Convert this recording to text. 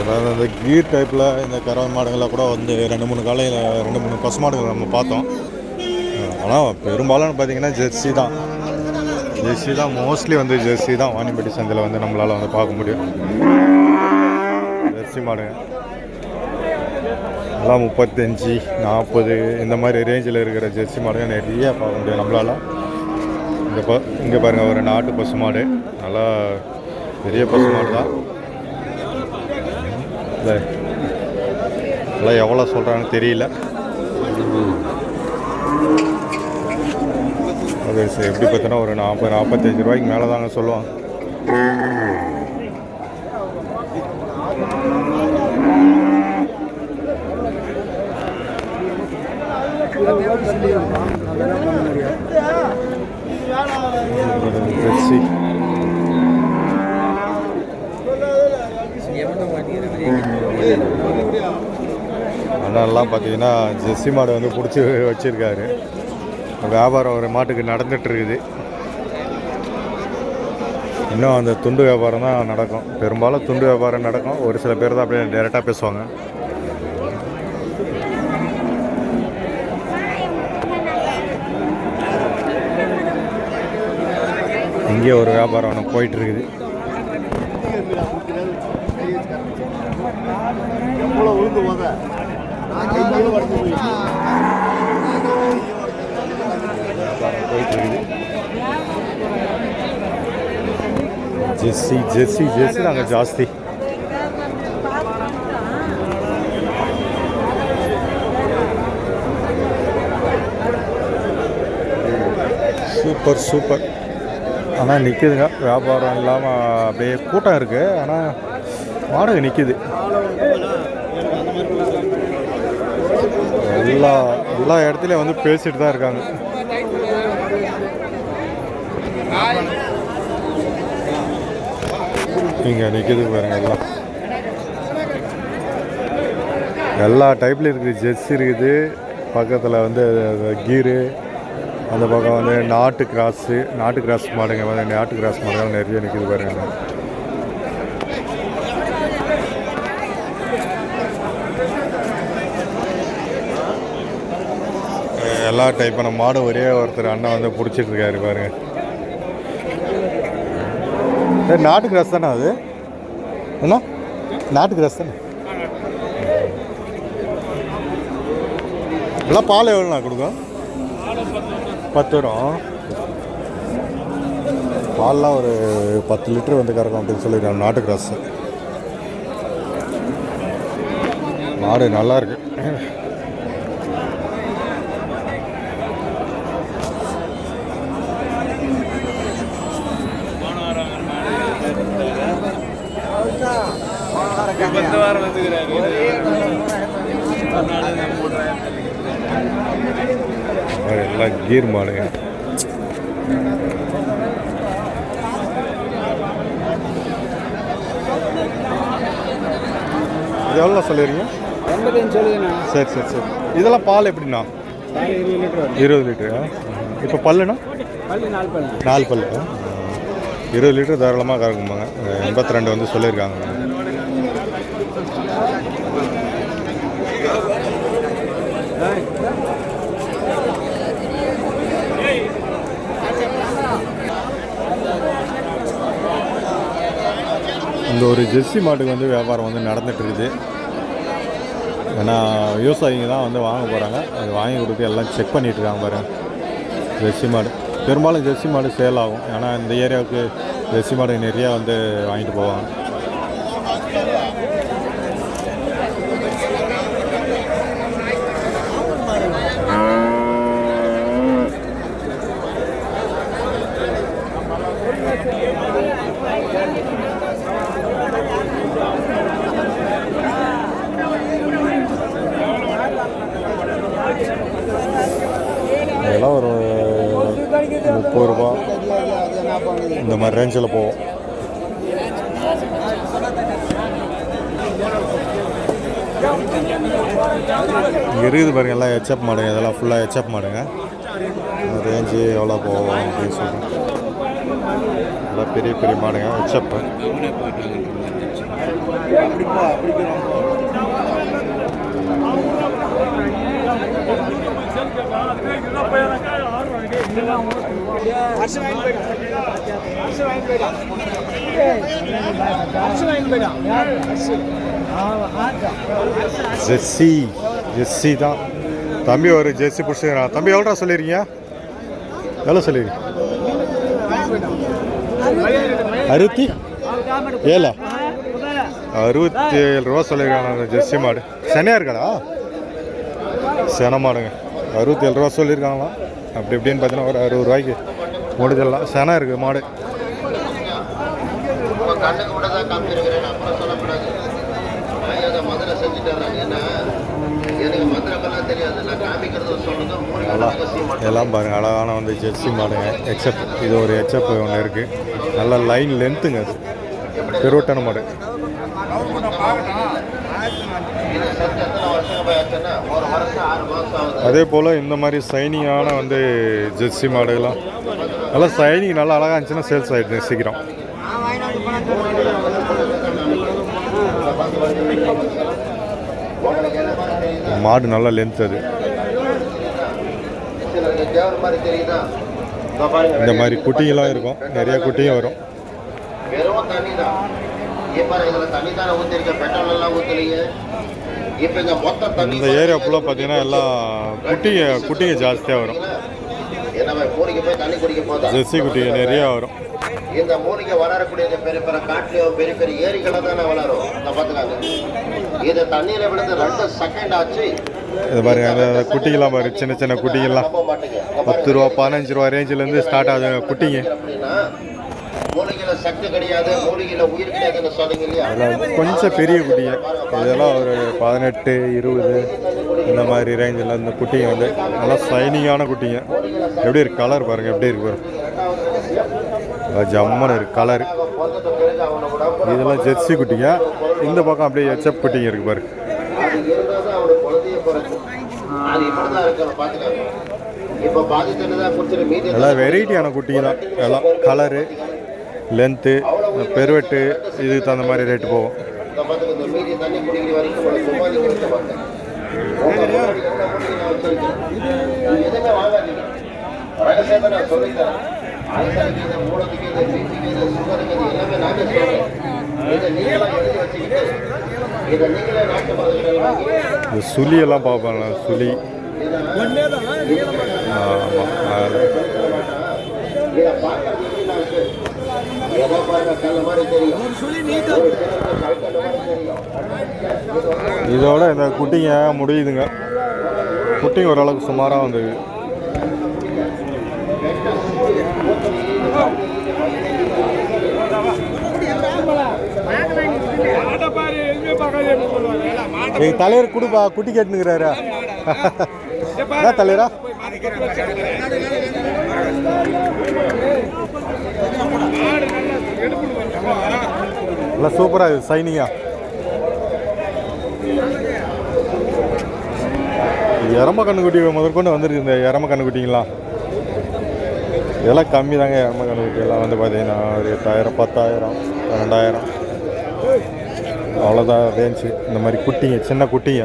அதாவது அந்த கீர் டைப்பில் இந்த கறவை மாடுங்களை கூட வந்து ரெண்டு மூணு காலையில் ரெண்டு மூணு பசு மாடுகள் நம்ம பார்த்தோம். ஆனால் பெரும்பாலும் பார்த்தீங்கன்னா ஜெர்சி தான். ஜெர்சி தான் மோஸ்ட்லி வந்து ஜெர்சி தான். வாணிப்பட்டி சந்தையில் வந்து நம்மளால் வந்து பார்க்க முடியும். ஜெர்சி மாடுங்க எல்லாம் முப்பத்தஞ்சு நாற்பது இந்த மாதிரி ரேஞ்சில் இருக்கிற ஜெர்சி மாடுங்க நிறைய பார்க்க முடியும் நம்மளால். இங்கே பா இங்கே பாருங்கள் ஒரு நாட்டு பசு மாடு. நல்லா பெரிய பசு மாடு தான். இல்லை எல்லாம் எவ்வளோ சொல்கிறாங்கன்னு தெரியல. அது சரி, எப்படி பார்த்தோன்னா ஒரு நாற்பது நாற்பத்தஞ்சு ரூபாய்க்கு மேலே தாங்க சொல்லுவாங்க. ஜெர்சி அண்ணாலாம் பார்த்தீங்கன்னா ஜெர்சி மாடு வந்து பிடிச்சி வச்சிருக்காரு. வியாபாரம் ஒரு மாட்டுக்கு நடந்துகிட்ருக்குது. இன்னும் அந்த துண்டு வியாபாரம் தான் நடக்கும். பெரும்பாலும் துண்டு வியாபாரம் நடக்கும். ஒரு சில பேர் தான் அப்படியே டைரெக்டாக பேசுவாங்க. இங்கே ஒரு வியாபாரம் ஒன்று போயிட்டுருக்குது எவ்வளோ உழுந்து போத? ஜெஸ்ஸி ஜெஸ்ஸி ஜெஸ்ஸி நாங்கள் ஜாஸ்தி. Super super. ஆனால் நிற்குதுங்க வியாபாரம் இல்லாமல் அப்படியே கூட்டம் இருக்குது ஆனால் வாடகை நிற்கிது எல்லா எல்லா இடத்துலையும் வந்து பேசிட்டு தான் இருக்காங்க. இங்கே நிற்கிது பாருங்க எல்லாம். எல்லா டைப்பில் இருக்குது. ஜெர்சி இருக்குது. பக்கத்தில் வந்து கீரு அந்த பக்கம் வந்து நாட்டு கிராஸு நாட்டு கிராஸ் மாடுங்க நாட்டு கிராஸ் மாடுகள் நிறைய நிற்கிது பாருங்க எல்லா டைப்பான மாடு ஒரே ஒருத்தர் அண்ணன் வந்து பிடிச்சிட்டு இருக்காரு பாருங்க. நாட்டு கிராஸ் தானே அது? என்ன? நாட்டு கிராஸ் தானே? எல்லாம் பால் எவ்வளோண்ணா கொடுக்கும்? பத்து வரும். பால்லாம் ஒரு பத்து லிட்டர் வந்து கறக்கும் அப்படின்னு சொல்லியிருக்காங்க. நாட்டு கிராஸ் மாடு நல்லா இருக்கு. பத்து வாரம் வந்துக்கிறாரு எல்லாம் கீர் மாடுங்க எவ்வளோ சொல்லிடுறீங்க சரி சரி சரி. இதெல்லாம் பால் எப்படிண்ணா? இருபது லிட்டர் இப்போ பல்லுண்ணா? பல்லு நாலு பல்லு. நாலு பல்லு. இருபது லிட்டர் தாராளமாக கறக்குமாங்க. எண்பத்தி ரெண்டு வந்து சொல்லியிருக்காங்க. இந்த ஒரு ஜெர்சி மாட்டுக்கு வந்து வியாபாரம் வந்து நடந்துட்டு இருக்குது. ஏன்னா விவசாயிங்க தான் வந்து வாங்க போகிறாங்க அது வாங்கி கொடுத்து எல்லாம் செக் பண்ணிகிட்டு இருக்காங்க பாருங்க. ஜெர்சி மாடு. பெரும்பாலும் ஜெர்சி மாடு சேல் ஆகும். ஏன்னா இந்த ஏரியாவுக்கு ஜெர்சி மாடு நிறையா வந்து வாங்கிட்டு போவாங்க அதெல்லாம் ஒரு முப்பது ரூபா இந்த மாதிரி ரேஞ்சில் போவோம். இங்கே இருக்குது பாருங்க எல்லாம் ஹெச்அப் மாடுங்க இதெல்லாம் ஃபுல்லாக ஹெச்அப் மாடுங்க. ரேஞ்சு எவ்வளோ போகும் அப்படின்னு சொல்லிட்டு. எல்லாம் பெரிய பெரிய மாடுங்க ஹெச்அப்பு வருஷம் வாங்கி போயிடும் தான். தம்பி ஒரு ஜெர்சி பிடிச்சிக்கிறான் தம்பி எவ்வளோ சொல்லியிருக்கீங்க? எவ்வளோ சொல்லியிருக்கீங்க அறுபத்தி? ஏழா? அறுபத்தி ஏழு ரூபா சொல்லியிருக்காங்க ஜெர்சி மாடு. சென்னையா இருக்காடா சென மாடுங்க. அறுபத்தி ஏழு ரூபா சொல்லியிருக்காங்களாம். அப்படி இப்படின்னு பார்த்தீங்கன்னா ஒரு அறுபது ரூபாய்க்கு முடிஞ்சிடலாம். சென இருக்குது மாடு உங்க கண்ணுக்கு கூட தான் காமிச்சிருக்கிறேன் கூட சொல்லக்கூடாது. நான் அதை மதுரை செஞ்சுட்டு வர்றாங்க ஏன்னா எனக்கு மதுரைக்கெல்லாம் தெரியாது. நான் காமிக்கிறது சொல்றது மூலிகை எல்லாம் ரகசியம் மட்டும். எல்லாம் பாருங்க. அழகான வந்து ஜெர்சி மாடுங்க. எச்எப் இது ஒரு எச்எப் ஒன்று இருக்குது நல்ல லைன் லென்த்துங்க அது. பெருவட்டான மாடு. அதே போல் இந்த மாதிரி சைனிங்கான வந்து ஜெர்சி மாடுகள்லாம். நல்லா சைனிங் நல்லா அழகாக இருந்துச்சுன்னா சேல்ஸ் ஆகிடுது சீக்கிரம். மாடு நல்லா லென்த் அது. இந்த மாதிரி குட்டிங்கெல்லாம் இருக்கும். நிறைய குட்டியும் வரும். வெறும் தண்ணி தான் தண்ணி தானே பெட்ரோல் எல்லாம் மொத்த தண்ணி இந்த ஏரியா ஃபுல்லாக பார்த்தீங்கன்னா எல்லாம் குட்டிங்க குட்டிங்க ஜாஸ்தியாக வரும். ஜெர்சி குட்டிங்க நிறையா வரும். இந்த மூலிகை வளரக்கூடிய இந்த பெரிய பெரிய காட்டுலயோ பெரிய பெரிய ஏரிகளை தானே வளரும். இந்த பார்த்துக்காங்க. இது தண்ணியில விழுந்து ரெண்டு செகண்ட் ஆச்சு. இது பாருங்க அந்த குட்டிங்கெல்லாம் பாருங்க சின்ன சின்ன இங்க பத்து ரூபா பதினஞ்சு ரூபா ரேஞ்சிலேருந்து ஸ்டார்ட் ஆகுது குட்டிங்க. கொஞ்சம் பெரிய குட்டிங்க. இதெல்லாம் ஒரு பதினெட்டு இருபது இந்த மாதிரி ரேஞ்சில் இந்த குட்டிங்க வந்து நல்லா ஷைனிங்கான குட்டிங்க. எப்படி இருக்கு கலர் பாருங்க எப்படி இருக்கு பாருங்க. ஜம்மன் இருக்கு கலர் இதெல்லாம் ஜெர்சி குட்டிங்க. இந்த பக்கம் அப்படியே எச்சப் குட்டிங்க இருக்கு பாரு. எல்லாம் வெரைட்டியான குட்டிங்க தான். எல்லாம் கலரு லென்த்து பெருவெட்டு இதுக்கு தகுந்த மாதிரி ரேட்டு போகும். ரகசியத்தை நான் சொல்லித்தரேன் அல்சருக்கு மூலத்துக்கு சுகருக்கு இது எல்லாமே இதை நீங்களாம் எழுதி வச்சுக்கிட்டு இதை நீங்களே நாட்டு மருந்துகள் வாங்கி இந்த சுழி எல்லாம் பார்ப்பாங்க சுழி. இதை மாதிரி தெரியும் இதோட இந்த குட்டிங்க முடியுதுங்க. குட்டிங்க ஓரளவுக்கு சுமாராக வந்தது. எங்க தலைவர் கொடுப்பா குட்டி கேட்டுனுங்கிறாரு என்ன தலைவரா? நல்லா சூப்பராக இது சைனிங்கா எரம கண்ணுக்குட்டி முதற்கொண்டு வந்துருக்கு இந்த எரம கண்ணுக்குட்டிங்களாம் இதெல்லாம் கம்மி தாங்க எரம கண்ணுக்குட்டி எல்லாம் வந்து பார்த்தீங்கன்னா ஒரு எட்டாயிரம் பத்தாயிரம் பன்னெண்டாயிரம். அவ்வளோதான் ரேஞ்சு இந்த மாதிரி குட்டிங்க சின்ன குட்டிங்க.